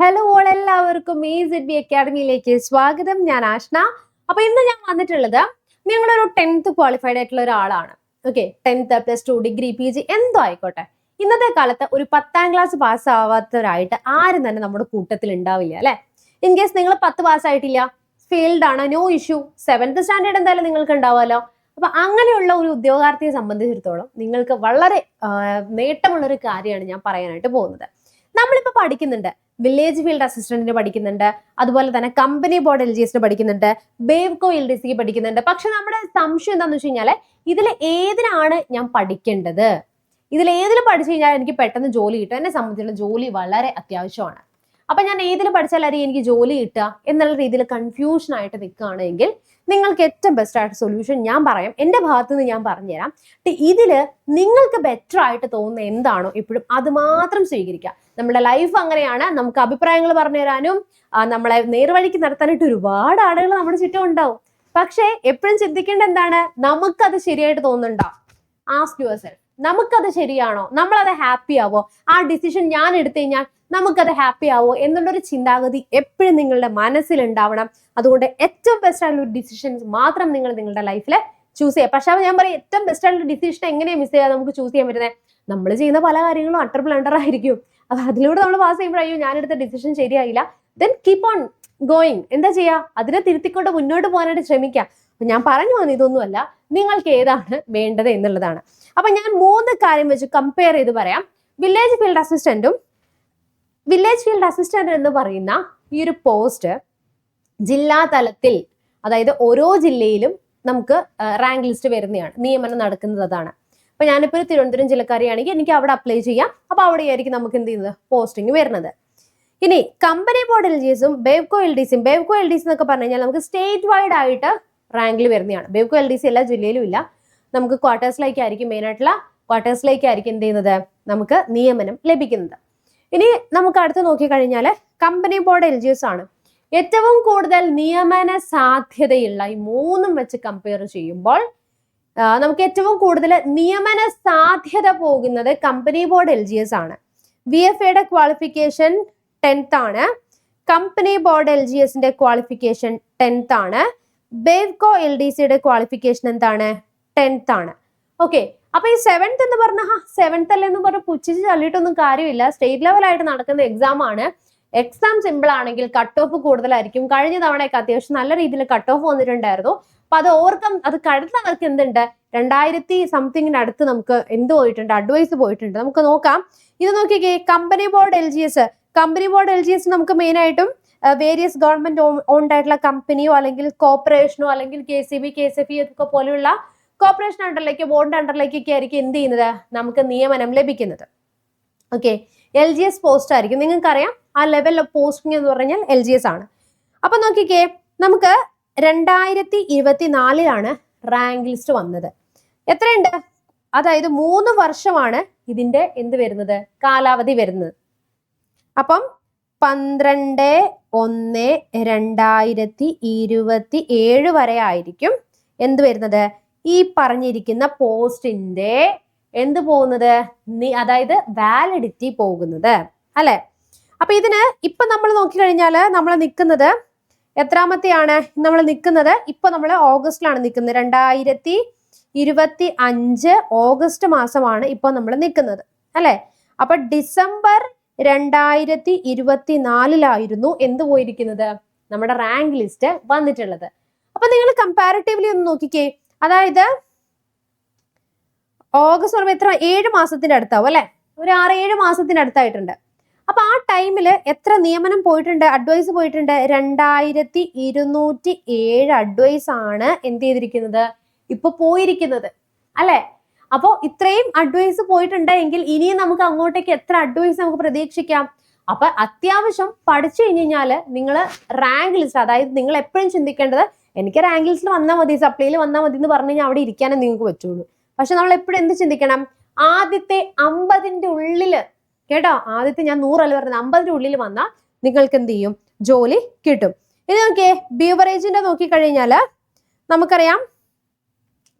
Hello all എല്ലാവർക്കും ഈ Z B അക്കാഡമിയിലേക്ക് സ്വാഗതം. ഞാൻ ആഷ്ന. അപ്പൊ ഇന്ന് ഞാൻ വന്നിട്ടുള്ളത് നിങ്ങളൊരു ടെൻത്ത് ക്വാളിഫൈഡ് ആയിട്ടുള്ള ഒരാളാണ്. Okay tenth plus two degree P G എന്തോ ആയിക്കോട്ടെ. ഇന്നത്തെ കാലത്ത് ഒരു പത്താം ക്ലാസ് പാസ് ആവാത്തവരായിട്ട് ആരും തന്നെ നമ്മുടെ കൂട്ടത്തിൽ ഉണ്ടാവില്ല അല്ലെ? ഇൻ കേസ് നിങ്ങൾ പത്ത് പാസ്സായിട്ടില്ല ഫെയിൽഡ് ആണ് നോ ഇഷ്യൂ സെവൻത്ത് സ്റ്റാൻഡേർഡ് എന്തായാലും നിങ്ങൾക്ക് ഉണ്ടാവുമല്ലോ അപ്പൊ അങ്ങനെയുള്ള ഒരു ഉദ്യോഗാർത്ഥിയെ സംബന്ധിച്ചിടത്തോളം നിങ്ങൾക്ക് വളരെ നേട്ടമുള്ള ഒരു കാര്യമാണ് ഞാൻ പറയാനായിട്ട് പോകുന്നത്. നമ്മളിപ്പോൾ പഠിക്കുന്നുണ്ട്. വില്ലേജ് ഫീൽഡ് അസിസ്റ്റന്റിന് പഠിക്കുന്നുണ്ട്. അതുപോലെ തന്നെ കമ്പനി ബോർഡ് എൽ ജി എസിന് പഠിക്കുന്നുണ്ട്. ബേവ്കോ എൽ ഡി സിക്ക് പഠിക്കുന്നുണ്ട്. പക്ഷെ നമ്മുടെ സംശയം എന്താണെന്ന് വെച്ച് കഴിഞ്ഞാൽ ഇതിൽ ഏതിനാണ് ഞാൻ പഠിക്കേണ്ടത്? ഇതിൽ ഏതിൽ പഠിച്ചു കഴിഞ്ഞാൽ എനിക്ക് പെട്ടെന്ന് ജോലി കിട്ടും? എന്നെ സംബന്ധിച്ചുള്ള ജോലി വളരെ അത്യാവശ്യമാണ്. അപ്പൊ ഞാൻ ഏതിൽ പഠിച്ചാലായിരിക്കും എനിക്ക് ജോലി കിട്ടുക എന്നുള്ള രീതിയിൽ കൺഫ്യൂഷൻ ആയിട്ട് നിൽക്കുകയാണെങ്കിൽ നിങ്ങൾക്ക് ഏറ്റവും ബെസ്റ്റ് ആയിട്ട് സൊല്യൂഷൻ ഞാൻ പറയാം. എന്റെ ഭാഗത്തു നിന്ന് ഞാൻ പറഞ്ഞുതരാം. ഇതിൽ നിങ്ങൾക്ക് ബെറ്റർ ആയിട്ട് തോന്നുന്ന എന്താണോ എപ്പോഴും അത് മാത്രം സ്വീകരിക്കുക. നമ്മുടെ ലൈഫ് അങ്ങനെയാണ്. നമുക്ക് അഭിപ്രായങ്ങൾ പറഞ്ഞു തരാനും നമ്മളെ നേർവഴിക്ക് നടത്താനായിട്ട് ഒരുപാട് ആളുകൾ നമ്മുടെ ചുറ്റും ഉണ്ടാവും. പക്ഷേ എപ്പോഴും ചിന്തിക്കേണ്ട എന്താണ്? നമുക്കത് ശരിയായിട്ട് തോന്നുന്നുണ്ടോ? ആസ്ക് യുവർ സെൽഫ് നമുക്കത് ശരിയാണോ? നമ്മളത് ഹാപ്പി ആവോ? ആ ഡിസിഷൻ ഞാൻ എടുത്തു കഴിഞ്ഞാൽ നമുക്കത് ഹാപ്പി ആവോ? എന്നുള്ളൊരു ചിന്താഗതി എപ്പോഴും നിങ്ങളുടെ മനസ്സിലുണ്ടാവണം. അതുകൊണ്ട് ഏറ്റവും ബെസ്റ്റ് ആയിട്ടുള്ള ഒരു ഡിസിഷൻസ് മാത്രം നിങ്ങൾ നിങ്ങളുടെ ലൈഫിൽ ചൂസ് ചെയ്യുക. പക്ഷെ ഞാൻ പറയും ഏറ്റവും ബെസ്റ്റ് ആയിട്ടുള്ള ഡിസിഷൻ എങ്ങനെയാണ് മിസ് ചെയ്യാതെ നമുക്ക് ചൂസ് ചെയ്യാൻ പറ്റുന്നത് നമ്മൾ ചെയ്യുന്ന പല കാര്യങ്ങളും അട്ടർ ബ്ലണ്ടർ ആയിരിക്കും. അപ്പൊ അതിലൂടെ നമ്മൾ പാസ് ചെയ്യുമ്പോൾ അയ്യോ ഞാനെടുത്ത ഡിസിഷൻ ശരിയായില്ല. ദെൻ കീപ്പ് ഓൺ ഗോയിങ് എന്താ ചെയ്യുക? അതിനെ തിരുത്തിക്കൊണ്ട് മുന്നോട്ട് പോകാനായിട്ട് ശ്രമിക്കുക. അപ്പൊ ഞാൻ പറഞ്ഞു വന്ന ഇതൊന്നുമല്ല നിങ്ങൾക്ക് ഏതാണ് വേണ്ടത് എന്നുള്ളതാണ്. അപ്പം ഞാൻ മൂന്ന് കാര്യം വെച്ച് കമ്പയർ ചെയ്ത് പറയാം. വില്ലേജ് ഫീൽഡ് അസിസ്റ്റന്റും വില്ലേജ് ഫീൽഡ് അസിസ്റ്റന്റ് എന്ന് പറയുന്ന ഈ ഒരു പോസ്റ്റ് ജില്ലാ തലത്തിൽ അതായത് ഓരോ ജില്ലയിലും നമുക്ക് റാങ്ക് ലിസ്റ്റ് വരുന്നതാണ്. നിയമനം നടക്കുന്നത് അതാണ്. അപ്പൊ ഞാനിപ്പോൾ ഒരു തിരുവനന്തപുരം ജില്ലക്കാരിയാണെങ്കിൽ എനിക്ക് അവിടെ അപ്ലൈ ചെയ്യാം. അപ്പൊ അവിടെയായിരിക്കും നമുക്ക് എന്ത് ചെയ്യുന്നത്? പോസ്റ്റിംഗ് വരുന്നത്. ഇനി കമ്പനി ബോർഡ് എൽ ജി എസും ബേവ്കോ എൽ ഡി സിയും ബേവ്കോ എൽ ഡി സി എന്നൊക്കെ പറഞ്ഞു കഴിഞ്ഞാൽ നമുക്ക് സ്റ്റേറ്റ് വൈഡ് ആയിട്ട് റാങ്കിൽ വരുന്നതാണ്. ബേവ്കോ എൽ ഡി സി എല്ലാ ജില്ലയിലും ഇല്ല. നമുക്ക് ആയിട്ടുള്ള ക്വാർട്ടേഴ്സിലേക്കായിരിക്കും എന്ത് ചെയ്യുന്നത്? നമുക്ക് നിയമനം ലഭിക്കുന്നത്. ഇനി നമുക്ക് അടുത്ത് നോക്കിക്കഴിഞ്ഞാൽ company board L G S ആണ്. ഏറ്റവും കൂടുതൽ നിയമന സാധ്യതയുള്ള ഈ മൂന്നും വെച്ച് കമ്പയർ ചെയ്യുമ്പോൾ നമുക്ക് ഏറ്റവും കൂടുതൽ നിയമന സാധ്യത പോകുന്നത് company board L G S ആണ്. വി എഫ് എയുടെ ക്വാളിഫിക്കേഷൻ ടെൻത്ത് ആണ്. കമ്പനി ബോർഡ് എൽ ജി എസിന്റെ ക്വാളിഫിക്കേഷൻ ടെൻത്ത് ആണ്. ബേവ്കോ എൽ ഡി സിയുടെ ക്വാളിഫിക്കേഷൻ എന്താണ്? ടെൻത്ത് ആണ്. ഓക്കെ അപ്പൊ ഈ സെവൻത്ത് എന്ന് പറഞ്ഞാൽ സെവൻത്ത് അല്ലേ എന്ന് പറഞ്ഞാൽ പുച്ഛിച്ച് തള്ളിയിട്ടൊന്നും കാര്യമില്ല. സ്റ്റേറ്റ് ലെവലായിട്ട് നടക്കുന്ന എക്സാം ആണ്. എക്സാം സിമ്പിൾ ആണെങ്കിൽ കട്ട് ഓഫ് കൂടുതലായിരിക്കും. കഴിഞ്ഞ തവണയൊക്കെ അത്യാവശ്യം നല്ല രീതിയിൽ കട്ട് ഓഫ് വന്നിട്ടുണ്ടായിരുന്നു. അപ്പൊ അത് ഓർക്കം അത് കഴിഞ്ഞവർക്ക് എന്തുണ്ട്? രണ്ടായിരത്തി സംതിങ്ങിനടുത്ത് നമുക്ക് എന്ത് പോയിട്ടുണ്ട്? അഡ്വൈസ് പോയിട്ടുണ്ട്. നമുക്ക് നോക്കാം. ഇത് നോക്കിയേ company board L G S company board L G S നമുക്ക് മെയിൻ ആയിട്ടും വേരിയസ് ഗവൺമെന്റ് ഓൺഡ് ആയിട്ടുള്ള കമ്പനിയോ അല്ലെങ്കിൽ കോർപ്പറേഷനോ അല്ലെങ്കിൽ K C B K S F E ഒക്കെ പോലെയുള്ള കോർപ്പറേഷൻ അണ്ടറിലേക്ക് ബോർഡ് അണ്ടറിലേക്കൊക്കെ ആയിരിക്കും എന്ത് ചെയ്യുന്നത്? നമുക്ക് നിയമനം ലഭിക്കുന്നത്. Okay L G S post ആയിരിക്കും. നിങ്ങൾക്കറിയാം ആ ലെവൽ ഓഫ് പോസ്റ്റിംഗ് എന്ന് പറഞ്ഞാൽ എൽ ജി എസ് ആണ്. അപ്പൊ നോക്കിക്കേ നമുക്ക് രണ്ടായിരത്തി ഇരുപത്തി നാലിലാണ് റാങ്ക് ലിസ്റ്റ് വന്നത്. എത്രയുണ്ട്? അതായത് മൂന്ന് വർഷമാണ് ഇതിന്റെ എന്ത് വരുന്നത്? കാലാവധി വരുന്നത്. അപ്പം പന്ത്രണ്ട് ഒന്ന് രണ്ടായിരത്തി ഇരുപത്തി ഏഴ് വരെ ആയിരിക്കും. എന്ത് വരുന്നത്? ഈ പറഞ്ഞിരിക്കുന്ന പോസ്റ്റിന്റെ എന്ത് പോകുന്നത്? അതായത് വാലിഡിറ്റി പോകുന്നത്. അല്ലെ? അപ്പൊ ഇതിന് ഇപ്പൊ നമ്മൾ നോക്കി കഴിഞ്ഞാൽ നമ്മൾ നിൽക്കുന്നത് എത്രാമത്തെയാണ്? നമ്മൾ നിൽക്കുന്നത് ഇപ്പൊ നമ്മൾ ഓഗസ്റ്റിലാണ് നിൽക്കുന്നത്. രണ്ടായിരത്തി ഇരുപത്തി അഞ്ച് ഓഗസ്റ്റ് മാസമാണ് ഇപ്പൊ നമ്മൾ നിൽക്കുന്നത്. അല്ലെ? അപ്പൊ ഡിസംബർ രണ്ടായിരത്തി ഇരുപത്തി നാലിലായിരുന്നു എന്ത് പോയിരിക്കുന്നത്? നമ്മുടെ റാങ്ക് ലിസ്റ്റ് വന്നിട്ടുള്ളത്. അപ്പൊ നിങ്ങൾ കമ്പാരിറ്റീവ്ലി ഒന്ന് നോക്കിക്കേ. അതായത് ഓഗസ്റ്റ് പറയുമ്പോൾ എത്ര? ഏഴ് മാസത്തിന്റെ അടുത്താവും അല്ലെ? ഒരു ആറ് ഏഴ് മാസത്തിന്റെ അടുത്തായിട്ടുണ്ട്. അപ്പൊ ആ ടൈമിൽ എത്ര നിയമനം പോയിട്ടുണ്ട്? അഡ്വൈസ് പോയിട്ടുണ്ട്. രണ്ടായിരത്തി ഇരുന്നൂറ്റി ഏഴ് അഡ്വൈസ് ആണ് എന്ത് ചെയ്തിരിക്കുന്നത്? ഇപ്പൊ പോയിരിക്കുന്നത്. അല്ലെ? അപ്പോ ഇത്രയും അഡ്വൈസ് പോയിട്ടുണ്ടെങ്കിൽ ഇനിയും നമുക്ക് അങ്ങോട്ടേക്ക് എത്ര അഡ്വൈസ് നമുക്ക് പ്രതീക്ഷിക്കാം? അപ്പൊ അത്യാവശ്യം പഠിച്ചു കഴിഞ്ഞ് കഴിഞ്ഞാൽ നിങ്ങൾ റാങ്ക് ലിസ്റ്റ് അതായത് നിങ്ങൾ എപ്പോഴും ചിന്തിക്കേണ്ടത് എനിക്ക് റാങ്ക് ലിസ്റ്റിൽ വന്നാൽ മതി സപ്ലൈയിൽ വന്നാൽ മതി എന്ന് പറഞ്ഞു കഴിഞ്ഞാൽ അവിടെ ഇരിക്കാനേ നിങ്ങൾക്ക് പറ്റുള്ളൂ. പക്ഷെ നമ്മൾ എപ്പോഴും എന്ത് ചിന്തിക്കണം? ആദ്യത്തെ അമ്പതിന്റെ ഉള്ളിൽ കേട്ടോ? ആദ്യത്തെ ഞാൻ നൂറല്ല പറഞ്ഞത് അമ്പതിന്റെ ഉള്ളിൽ വന്നാൽ നിങ്ങൾക്ക് എന്ത് ചെയ്യും? ജോലി കിട്ടും. ഇത് നോക്കിയേ ബീവറേജിന്റെ നോക്കിക്കഴിഞ്ഞാൽ നമുക്കറിയാം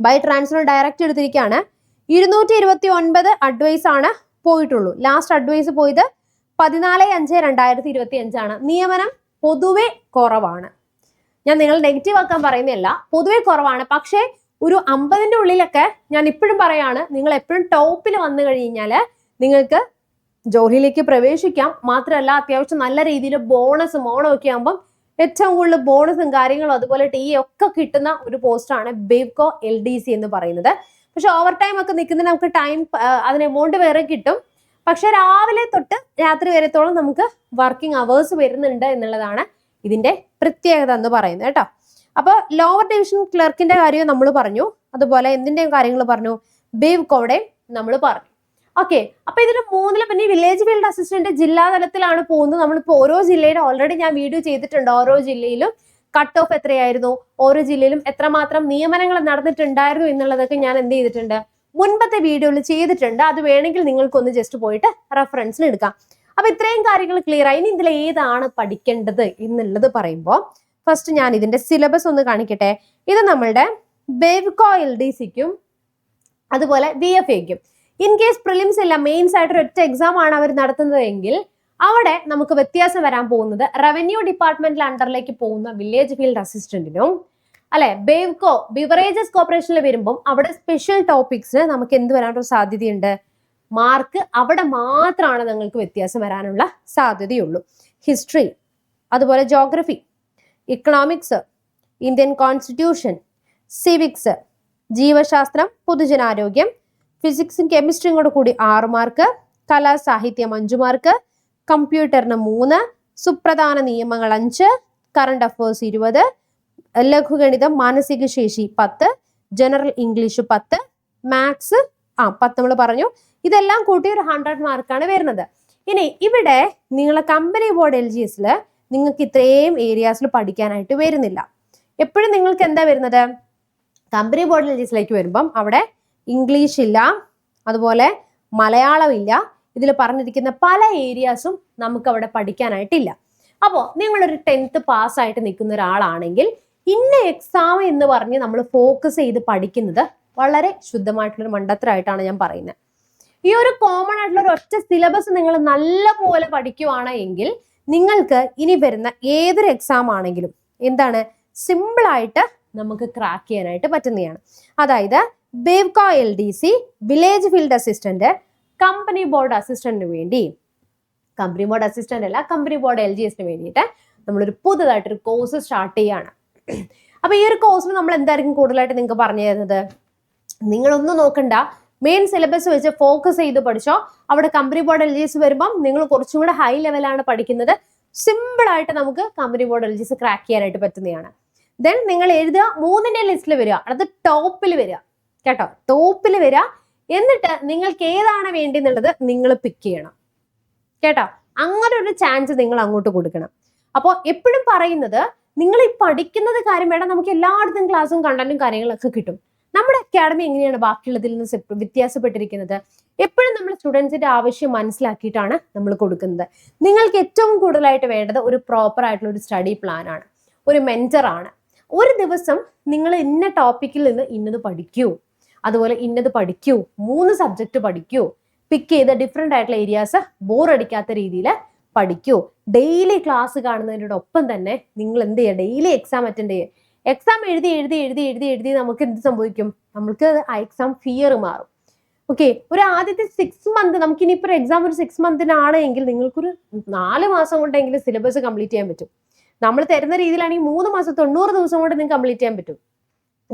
ബൈ ട്രാൻസ്ഫർ ഡയറക്റ്റ് എടുത്തിരിക്കുകയാണ് ഇരുന്നൂറ്റി ഇരുപത്തി ഒൻപത് അഡ്വൈസ് ആണ് പോയിട്ടുള്ളൂ. ലാസ്റ്റ് അഡ്വൈസ് പോയത് പതിനാല് അഞ്ച് രണ്ടായിരത്തി ഇരുപത്തി അഞ്ചാണ് നിയമനം പൊതുവെ കുറവാണ്. ഞാൻ നിങ്ങൾ നെഗറ്റീവ് ആക്കാൻ പറയുന്നില്ല പൊതുവെ കുറവാണ്. പക്ഷേ ഒരു അമ്പതിന്റെ ഉള്ളിലൊക്കെ ഞാൻ ഇപ്പോഴും പറയാണ് നിങ്ങൾ എപ്പോഴും ടോപ്പിൽ വന്നു കഴിഞ്ഞാൽ നിങ്ങൾക്ക് ജോലിയിലേക്ക് പ്രവേശിക്കാം. മാത്രമല്ല അത്യാവശ്യം നല്ല രീതിയിൽ ബോണസും ഓണം ഒക്കെ ആകുമ്പം ഏറ്റവും കൂടുതൽ ബോണസും കാര്യങ്ങളും അതുപോലെ ടി ഒക്കെ കിട്ടുന്ന ഒരു പോസ്റ്റാണ് ബേവ്കോ എൽ ഡി സി എന്ന് പറയുന്നത്. പക്ഷെ ഓവർ ടൈം ഒക്കെ നിൽക്കുന്നതിന് നമുക്ക് ടൈം അതിന് എമൗണ്ട് വേറെ കിട്ടും. പക്ഷെ രാവിലെ തൊട്ട് രാത്രി വരത്തോളം നമുക്ക് വർക്കിംഗ് അവേഴ്സ് വരുന്നുണ്ട് എന്നുള്ളതാണ് ഇതിന്റെ പ്രത്യേകത എന്ന് പറയുന്നത് കേട്ടോ. അപ്പോൾ ലോവർ ഡിവിഷൻ ക്ലർക്കിന്റെ കാര്യവും നമ്മൾ പറഞ്ഞു. അതുപോലെ എന്തിന്റെയും കാര്യങ്ങൾ പറഞ്ഞു. ബേവ് കോടെ നമ്മൾ പറഞ്ഞു. ഓക്കെ അപ്പൊ ഇതിന് മൂന്നിൽ പിന്നെ വില്ലേജ് ഫീൽഡ് അസിസ്റ്റന്റ് ജില്ലാ തലത്തിലാണ് പോകുന്നത്. നമ്മളിപ്പോ ഓരോ ജില്ലയിലും ഓൾറെഡി ഞാൻ വീഡിയോ ചെയ്തിട്ടുണ്ട്. ഓരോ ജില്ലയിലും കട്ട് ഓഫ് എത്രയായിരുന്നു? ഓരോ ജില്ലയിലും എത്രമാത്രം നിയമനങ്ങൾ നടന്നിട്ടുണ്ടായിരുന്നു എന്നുള്ളതൊക്കെ ഞാൻ എന്ത് ചെയ്തിട്ടുണ്ട് മുൻപത്തെ വീഡിയോയിൽ ചെയ്തിട്ടുണ്ട്. അത് വേണമെങ്കിൽ നിങ്ങൾക്കൊന്ന് ജസ്റ്റ് പോയിട്ട് റെഫറൻസിന് എടുക്കാം. അപ്പൊ ഇത്രയും കാര്യങ്ങൾ ക്ലിയർ ആയി. ഇനി ഇതിൽ ഏതാണ് പഠിക്കേണ്ടത് എന്നുള്ളത് പറയുമ്പോൾ ഫസ്റ്റ് ഞാൻ ഇതിന്റെ സിലബസ് ഒന്ന് കാണിക്കട്ടെ. ഇത് നമ്മളുടെ ബേവ്കോ എൽ ഡി സിക്കും അതുപോലെ ബി എഫ് എക്കും ഇൻ കേസ് പ്രിലിംസ് എല്ലാം മെയിൻസ് ആയിട്ട് ഒറ്റ എക്സാം ആണ് അവർ നടത്തുന്നതെങ്കിൽ അവിടെ നമുക്ക് വ്യത്യാസം വരാൻ പോകുന്നത് റവന്യൂ ഡിപ്പാർട്ട്മെന്റിൽ അണ്ടറിലേക്ക് പോകുന്ന വില്ലേജ് ഫീൽഡ് അസിസ്റ്റന്റിനും അല്ലെ? ബേവ്കോ ബിവറേജസ് കോർപ്പറേഷനിൽ വരുമ്പം അവിടെ സ്പെഷ്യൽ ടോപ്പിക്സിന് നമുക്ക് എന്ത് വരാനൊരു സാധ്യതയുണ്ട്? മാർക്ക് അവിടെ മാത്രമാണ് നിങ്ങൾക്ക് വ്യത്യാസം വരാനുള്ള സാധ്യതയുള്ളൂ. ഹിസ്റ്ററി അതുപോലെ geography economics Indian constitution civics ജീവശാസ്ത്രം പൊതുജനാരോഗ്യം ഫിസിക്സും കെമിസ്ട്രിയും കൂടെ കൂടി ആറ് മാർക്ക് കലാസാഹിത്യം അഞ്ചു മാർക്ക് കമ്പ്യൂട്ടറിന് മൂന്ന് സുപ്രധാന നിയമങ്ങൾ അഞ്ച് കറണ്ട് അഫേഴ്സ് ഇരുപത് ലഘുഗണിതം മാനസിക ശേഷി പത്ത് ജനറൽ ഇംഗ്ലീഷ് പത്ത് മാത്സ് ആ പത്ത് നമ്മൾ പറഞ്ഞു. ഇതെല്ലാം കൂട്ടി ഒരു ഹൺഡ്രഡ് മാർക്കാണ് വരുന്നത്. ഇനി ഇവിടെ നിങ്ങളെ കമ്പനി ബോർഡ് എൽ ജി എസിൽ നിങ്ങൾക്ക് ഇത്രയും ഏരിയാസിൽ പഠിക്കാനായിട്ട് വരുന്നില്ല. എപ്പോഴും നിങ്ങൾക്ക് എന്താ വരുന്നത്? കമ്പനി ബോർഡ് എൽ ജി എസിലേക്ക് വരുമ്പം അവിടെ ഇംഗ്ലീഷ് ഇല്ല അതുപോലെ മലയാളം ഇല്ല ഇതിൽ പറഞ്ഞിരിക്കുന്ന പല ഏരിയാസും നമുക്ക് അവിടെ പഠിക്കാനായിട്ടില്ല. അപ്പോൾ നിങ്ങളൊരു ടെൻത്ത് പാസ്സായിട്ട് നിൽക്കുന്ന ഒരാളാണെങ്കിൽ ഇന്ന എക്സാം എന്ന് പറഞ്ഞ് നമ്മൾ ഫോക്കസ് ചെയ്ത് പഠിക്കുന്നത് വളരെ ശുദ്ധമായിട്ടുള്ളൊരു മണ്ടത്തരമായിട്ടാണ് ഞാൻ പറയുന്നത്. ഈ ഒരു കോമൺ ആയിട്ടുള്ള ഒരു ഒറ്റ സിലബസ് നിങ്ങൾ നല്ല പോലെ പഠിക്കുവാണ് എങ്കിൽ നിങ്ങൾക്ക് ഇനി വരുന്ന ഏതൊരു എക്സാം ആണെങ്കിലും എന്താണ്? സിമ്പിളായിട്ട് നമുക്ക് ക്രാക്ക് ചെയ്യാനായിട്ട് പറ്റുന്നതാണ്. അതായത് Bevco L D C village field assistant company board അസിസ്റ്റന്റിന് വേണ്ടി. കമ്പനി ബോർഡ് അസിസ്റ്റന്റ് അല്ല കമ്പനി ബോർഡ് എൽ ജി എസിന് വേണ്ടിയിട്ട് നമ്മളൊരു പുതുതായിട്ടൊരു കോഴ്സ് സ്റ്റാർട്ട് ചെയ്യാണ്. അപ്പൊ ഈ ഒരു കോഴ്സിന് നമ്മൾ എന്തായിരിക്കും കൂടുതലായിട്ട് നിങ്ങൾക്ക് പറഞ്ഞു തരുന്നത്? നിങ്ങളൊന്നും നോക്കണ്ട. മെയിൻ സിലബസ് വെച്ച് ഫോക്കസ് ചെയ്ത് പഠിച്ചോ. അവിടെ company board L G S വരുമ്പം നിങ്ങൾ കുറച്ചും കൂടെ ഹൈ ലെവലാണ് പഠിക്കുന്നത്. സിമ്പിൾ ആയിട്ട് നമുക്ക് company board L G S crack ചെയ്യാനായിട്ട് പറ്റുന്നതാണ്. ദെൻ നിങ്ങൾ എഴുതുക. മൂന്നിന്റെ ലിസ്റ്റിൽ വരിക. അടുത്ത് ടോപ്പിൽ വരിക. കേട്ടോ? ടോപ്പിൽ വരിക. എന്നിട്ട് നിങ്ങൾക്ക് ഏതാണ് വേണ്ടി എന്നുള്ളത് നിങ്ങൾ പിക്ക് ചെയ്യണം. കേട്ടോ? അങ്ങനെ ഒരു ചാൻസ് നിങ്ങൾ അങ്ങോട്ട് കൊടുക്കണം. അപ്പോൾ എപ്പോഴും പറയുന്നത് നിങ്ങൾ ഈ പഠിക്കുന്നത് കാര്യം വേണം. നമുക്ക് എല്ലായിടത്തും ക്ലാസ്സും കണ്ടന്റും കാര്യങ്ങളൊക്കെ കിട്ടും. നമ്മുടെ അക്കാഡമി എങ്ങനെയാണ് ബാക്കിയുള്ളതിൽ നിന്ന് വ്യത്യാസപ്പെട്ടിരിക്കുന്നത്? എപ്പോഴും നമ്മൾ സ്റ്റുഡൻസിന്റെ ആവശ്യം മനസ്സിലാക്കിയിട്ടാണ് നമ്മൾ കൊടുക്കുന്നത്. നിങ്ങൾക്ക് ഏറ്റവും കൂടുതലായിട്ട് വേണ്ടത് ഒരു പ്രോപ്പർ ആയിട്ടുള്ള ഒരു സ്റ്റഡി പ്ലാൻ ആണ്. ഒരു മെന്റർ ആണ്. ഒരു ദിവസം നിങ്ങൾ ഇന്ന ടോപ്പിക്കിൽ നിന്ന് ഇന്നത് പഠിക്കൂ. അതുപോലെ ഇന്നത് പഠിക്കൂ മൂന്ന് സബ്ജക്റ്റ് പഠിക്കൂ പിക്ക് ചെയ്ത ഡിഫറെന്റ് ആയിട്ടുള്ള ഏരിയാസ് ബോറടിക്കാത്ത രീതിയിൽ പഠിക്കൂ. ഡെയിലി ക്ലാസ് കാണുന്നതിനോടൊപ്പം തന്നെ നിങ്ങൾ എന്ത് ചെയ്യുക? ഡെയിലി എക്സാം അറ്റൻഡ് ചെയ്യുക. എക്സാം എഴുതി എഴുതി എഴുതി എഴുതി എഴുതി നമുക്ക് എന്ത് സംഭവിക്കും? നമുക്ക് ആ എക്സാം ഫിയർ മാറും. ഓക്കെ ഒരു ആദ്യത്തെ സിക്സ് മന്ത് നമുക്ക് ഇനിയിപ്പോൾ എക്സാം ഒരു സിക്സ് മന്തിനാണ് എങ്കിൽ നിങ്ങൾക്കൊരു നാല് മാസം കൊണ്ടെങ്കിലും സിലബസ് കംപ്ലീറ്റ് ചെയ്യാൻ പറ്റും. നമ്മൾ തരുന്ന രീതിയിലാണെങ്കിൽ മൂന്ന് മാസം തൊണ്ണൂറ് ദിവസം കൊണ്ട് നിങ്ങൾക്ക് കംപ്ലീറ്റ് ചെയ്യാൻ പറ്റും.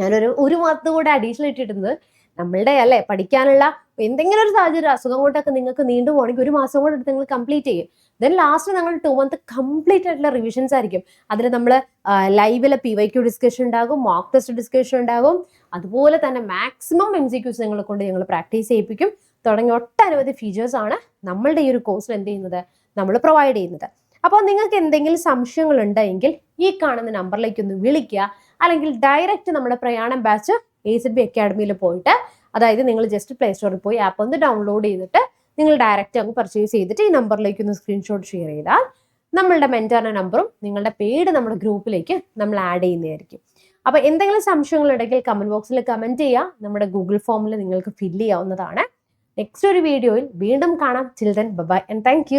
ഞാനൊരു ഒരു മാസത്തെ കൂടെ അഡീഷണൽ ഇട്ടിട്ടുണ്ട്. നമ്മളുടെ അല്ലെ പഠിക്കാനുള്ള എന്തെങ്കിലും ഒരു സാഹചര്യം അസുഖം കൊണ്ടൊക്കെ നിങ്ങൾക്ക് നീണ്ടു പോകണമെങ്കിൽ ഒരു മാസം കൊണ്ട് എടുത്ത് നിങ്ങൾ കംപ്ലീറ്റ് ചെയ്യും. ദെൻ ലാസ്റ്റ് ഞങ്ങൾ ടു മന്ത് കംപ്ലീറ്റ് ആയിട്ടുള്ള റിവിഷൻസ് ആയിരിക്കും. അതിൽ നമ്മൾ ലൈവിലെ പി വൈ ക്യു ഡിസ്കഷൻ ഉണ്ടാകും മോക്ക് ടെസ്റ്റ് ഡിസ്കഷൻ ഉണ്ടാകും. അതുപോലെ തന്നെ മാക്സിമം എം സി ക്യൂസ് നിങ്ങളെ കൊണ്ട് ഞങ്ങൾ പ്രാക്ടീസ് ചെയ്യിപ്പിക്കും. തുടങ്ങിയ ഒട്ടനവധി ഫീച്ചേഴ്സ് ആണ് നമ്മളുടെ ഈ ഒരു കോഴ്സിൽ എന്ത് ചെയ്യുന്നത്? നമ്മൾ പ്രൊവൈഡ് ചെയ്യുന്നത്. അപ്പോൾ നിങ്ങൾക്ക് എന്തെങ്കിലും സംശയങ്ങൾ ഉണ്ടെങ്കിൽ ഈ കാണുന്ന നമ്പറിലേക്ക് ഒന്ന് വിളിക്കുക. അല്ലെങ്കിൽ ഡയറക്റ്റ് നമ്മുടെ Prayanam batch A Z B അക്കാഡമിയിൽ പോയിട്ട് അതായത് നിങ്ങൾ ജസ്റ്റ് പ്ലേ സ്റ്റോറിൽ പോയി ആപ്പ് ഒന്ന് ഡൗൺലോഡ് ചെയ്തിട്ട് നിങ്ങൾ ഡയറക്റ്റ് അങ്ങ് പർച്ചേസ് ചെയ്തിട്ട് ഈ നമ്പറിലേക്ക് ഒന്ന് സ്ക്രീൻഷോട്ട് ഷെയർ ചെയ്താൽ നമ്മളുടെ മെന്ററിന്റെ നമ്പറും നിങ്ങളുടെ പേര് നമ്മുടെ ഗ്രൂപ്പിലേക്ക് നമ്മൾ ആഡ് ചെയ്യുന്നതായിരിക്കും. അപ്പോൾ എന്തെങ്കിലും സംശയങ്ങൾ ഉണ്ടെങ്കിൽ കമന്റ് ബോക്സിൽ കമന്റ് ചെയ്യുക. നമ്മുടെ ഗൂഗിൾ ഫോമിൽ നിങ്ങൾക്ക് ഫില്ല് ചെയ്യാവുന്നതാണ്. നെക്സ്റ്റ് ഒരു വീഡിയോയിൽ വീണ്ടും കാണാം. Children by and thank